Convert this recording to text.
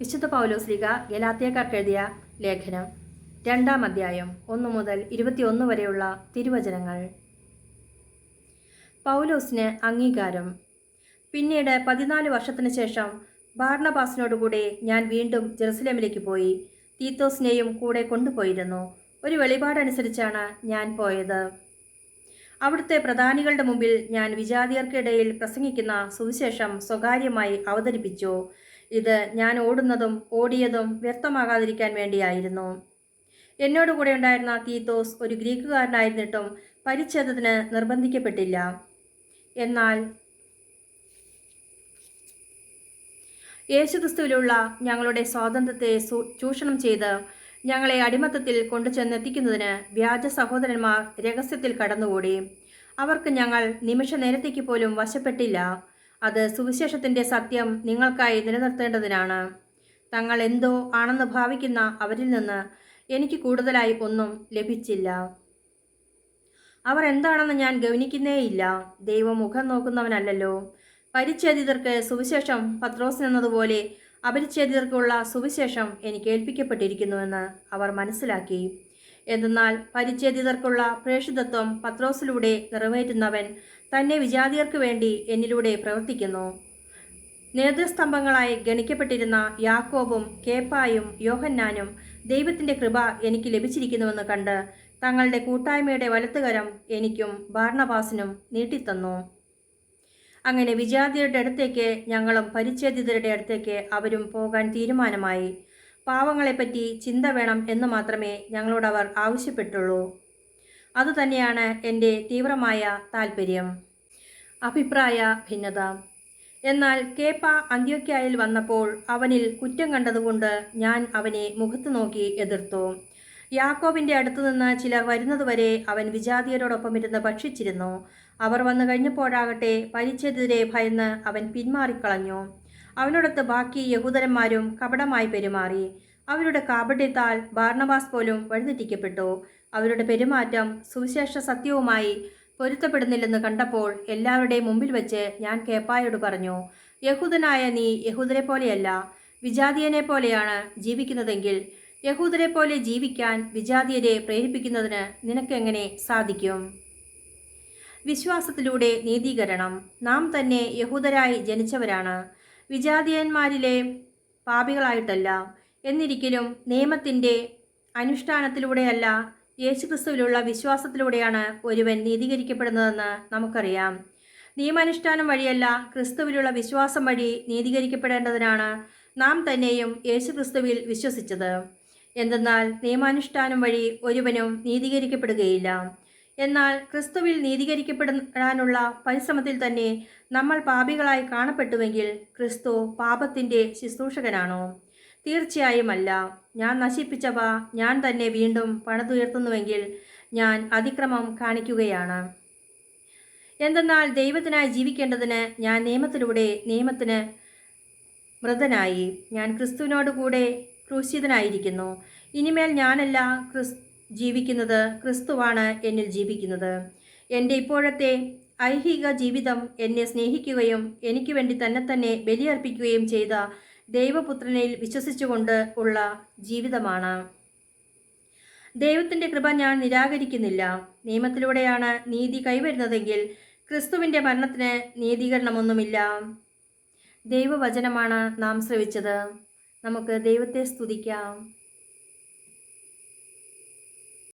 വിശുദ്ധ പൗലോസ്ലിക ഗലാത്തിയക്കാർക്ക് എഴുതിയ ലേഖനം രണ്ടാം അധ്യായം ഒന്ന് മുതൽ ഇരുപത്തിയൊന്ന് വരെയുള്ള തിരുവചനങ്ങൾ. പൗലോസിന് അംഗീകാരം. പിന്നീട് പതിനാല് വർഷത്തിന് ശേഷം ബാർണബാസിനോടുകൂടെ ഞാൻ വീണ്ടും ജെറുസലേമിലേക്ക് പോയി തീത്തോസിനെയും കൂടെ കൊണ്ടുപോയിരുന്നു. ഒരു വെളിപാടനുസരിച്ചാണ് ഞാൻ പോയത്. അവിടുത്തെ പ്രധാനികളുടെ മുമ്പിൽ ഞാൻ വിജാതിയർക്കിടയിൽ പ്രസംഗിക്കുന്ന സുവിശേഷം സ്വകാര്യമായി അവതരിപ്പിച്ചു. ഇത് ഞാൻ ഓടുന്നതും ഓടിയതും വ്യക്തമാകാതിരിക്കാൻ വേണ്ടിയായിരുന്നു. എന്നോട് കൂടെ ഉണ്ടായിരുന്ന തീത്തോസ് ഒരു ഗ്രീക്കുകാരനായിരുന്നിട്ടും പരിച്ഛേദത്തിന് നിർബന്ധിക്കപ്പെട്ടില്ല. എന്നാൽ യേശുക്രിസ്തുവിലുള്ള ഞങ്ങളുടെ സ്വാതന്ത്ര്യത്തെ ചൂഷണം ചെയ്ത് ഞങ്ങളെ അടിമത്തത്തിൽ കൊണ്ടുചെന്നെത്തിക്കുന്നതിന് വ്യാജ സഹോദരന്മാർ രഹസ്യത്തിൽ കടന്നുകൂടി. അവർക്ക് ഞങ്ങൾ നിമിഷ നേരത്തേക്ക് പോലും വശപ്പെട്ടില്ല. അത് സുവിശേഷത്തിന്റെ സത്യം നിങ്ങൾക്കായി നിലനിർത്തേണ്ടതിനാണ്. തങ്ങൾ എന്തോ ആണെന്ന് ഭാവിക്കുന്ന അവരിൽ നിന്ന് എനിക്ക് കൂടുതലായി ഒന്നും ലഭിച്ചില്ല. അവർ എന്താണെന്ന് ഞാൻ ഗവനിക്കുന്നേയില്ല ദൈവം മുഖം നോക്കുന്നവനല്ലല്ലോ. പരിച്ഛേദിതർക്ക് സുവിശേഷം പത്രോസ് എന്നതുപോലെ അപരിച്ഛേദിതർക്കുള്ള സുവിശേഷം എനിക്ക് ഏൽപ്പിക്കപ്പെട്ടിരിക്കുന്നുവെന്ന് അവർ മനസ്സിലാക്കി. എന്തെന്നാൽ പരിച്ഛേദിതർക്കുള്ള പ്രേഷിതത്വം പത്രോസിലൂടെ നിറവേറ്റുന്നവൻ തന്നെ വിജാതിയർക്ക് വേണ്ടി എന്നിലൂടെ പ്രവർത്തിക്കുന്നു. നേതൃസ്തംഭങ്ങളായി ഗണിക്കപ്പെട്ടിരുന്ന യാക്കോബും കേപ്പായും യോഹന്നാനും ദൈവത്തിന്റെ കൃപ എനിക്ക് ലഭിച്ചിരിക്കുന്നുവെന്ന് കണ്ട് തങ്ങളുടെ കൂട്ടായ്മയുടെ വലത്തുകരം എനിക്കും ബാർണബാസിനും നീട്ടിത്തന്നു. അങ്ങനെ വിജാതിയരുടെ അടുത്തേക്ക് ഞങ്ങളും പരിച്ഛേദിതരുടെ അടുത്തേക്ക് അവരും പോകാൻ തീരുമാനമായി. പാവങ്ങളെപ്പറ്റി ചിന്ത വേണം എന്ന് മാത്രമേ ഞങ്ങളോടവർ ആവശ്യപ്പെട്ടുള്ളൂ. അതുതന്നെയാണ് എന്റെ തീവ്രമായ താല്പര്യം അഭിപ്രായ ഭിന്നത. എന്നാൽ കേപ്പ അന്ത്യോക്യായിൽ വന്നപ്പോൾ അവനിൽ കുറ്റം കണ്ടതുകൊണ്ട് ഞാൻ അവനെ മുഖത്ത് നോക്കി എതിർത്തു. യാക്കോബിന്റെ അടുത്തുനിന്ന് ചിലർ വരുന്നതുവരെ അവൻ വിജാതിയരോടൊപ്പം ഇരുന്ന് ഭക്ഷിച്ചിരുന്നു. അവർ വന്നു കഴിഞ്ഞപ്പോഴാകട്ടെ പരിച്ഛേദിതരെ ഭയന്ന് അവൻ പിന്മാറിക്കളഞ്ഞു. അവനോടൊത്ത് ബാക്കി യഹൂദരന്മാരും കപടമായി പെരുമാറി. അവരുടെ കാപട്യത്താൽ ബാർണബാസ് പോലും വഴിതെറ്റിക്കപ്പെട്ടു. അവരുടെ പെരുമാറ്റം സുവിശേഷ സത്യവുമായി പൊരുത്തപ്പെടുന്നില്ലെന്ന് കണ്ടപ്പോൾ എല്ലാവരുടെയും മുമ്പിൽ വെച്ച് ഞാൻ കേപ്പായോട് പറഞ്ഞു യഹൂദനായ നീ യഹൂദരെ പോലെയല്ല വിജാതീയനെ പോലെയാണ് ജീവിക്കുന്നതെങ്കിൽ യഹൂദരെ പോലെ ജീവിക്കാൻ വിജാതീയരെ പ്രേരിപ്പിക്കുന്നതിന് നിനക്കെങ്ങനെ സാധിക്കും? വിശ്വാസത്തിലൂടെ നീതീകരണം. നാം തന്നെ യഹൂദരായി ജനിച്ചവരാണ്. വിജാതീയന്മാരിലെ പാപികളായിട്ടല്ല. എന്നിരിക്കലും നിയമത്തിന്റെ അനുഷ്ഠാനത്തിലൂടെയല്ല യേശുക്രിസ്തുവിലുള്ള വിശ്വാസത്തിലൂടെയാണ് ഒരുവൻ നീതീകരിക്കപ്പെടുന്നതെന്ന് നമുക്കറിയാം. നിയമാനുഷ്ഠാനം വഴിയല്ല ക്രിസ്തുവിലുള്ള വിശ്വാസം വഴി നീതീകരിക്കപ്പെടേണ്ടതിനാണ് നാം തന്നെയും യേശുക്രിസ്തുവിൽ വിശ്വസിച്ചത്. എന്തെന്നാൽ നിയമാനുഷ്ഠാനം വഴി ഒരുവനും നീതീകരിക്കപ്പെടുകയില്ല. എന്നാൽ ക്രിസ്തുവിൽ നീതീകരിക്കപ്പെടാനുള്ള പരിശ്രമത്തിൽ തന്നെ നമ്മൾ പാപികളായി കാണപ്പെട്ടുവെങ്കിൽ ക്രിസ്തു പാപത്തിന്റെ ശുശ്രൂഷകനാണോ? തീർച്ചയായും അല്ല ഞാൻ നശിപ്പിച്ചവ ഞാൻ തന്നെ വീണ്ടും പണിതുയർത്തുന്നുവെങ്കിൽ ഞാൻ അതിക്രമം കാണിക്കുകയാണ്. എന്തെന്നാൽ ദൈവത്തിനായി ജീവിക്കേണ്ടതിന് ഞാൻ നിയമത്തിലൂടെ നിയമത്തിന് മൃതനായി. ഞാൻ ക്രിസ്തുവിനോടുകൂടെ ക്രൂശിതനായിരിക്കുന്നു. ഇനിമേൽ ഞാനല്ല ക്രിസ് ജീവിക്കുന്നത് ക്രിസ്തുവാണ് എന്നിൽ ജീവിക്കുന്നത്. എന്റെ ഇപ്പോഴത്തെ ഐഹിക ജീവിതം എന്നെ സ്നേഹിക്കുകയും എനിക്ക് വേണ്ടി തന്നെ തന്നെ ബലിയർപ്പിക്കുകയും ചെയ്ത ദൈവപുത്രനിൽ വിശ്വസിച്ചുകൊണ്ട് ഉള്ള ജീവിതമാണ്. ദൈവത്തിന്റെ കൃപ ഞാൻ നിരാകരിക്കുന്നില്ല. നിയമത്തിലൂടെയാണ് നീതി കൈവരുന്നതെങ്കിൽ ക്രിസ്തുവിന്റെ മരണത്തിന് നീതീകരണമൊന്നുമില്ല. ദൈവവചനമാണ് നാം ശ്രവിച്ചത്. നമുക്ക് ദൈവത്തെ സ്തുതിക്കാം.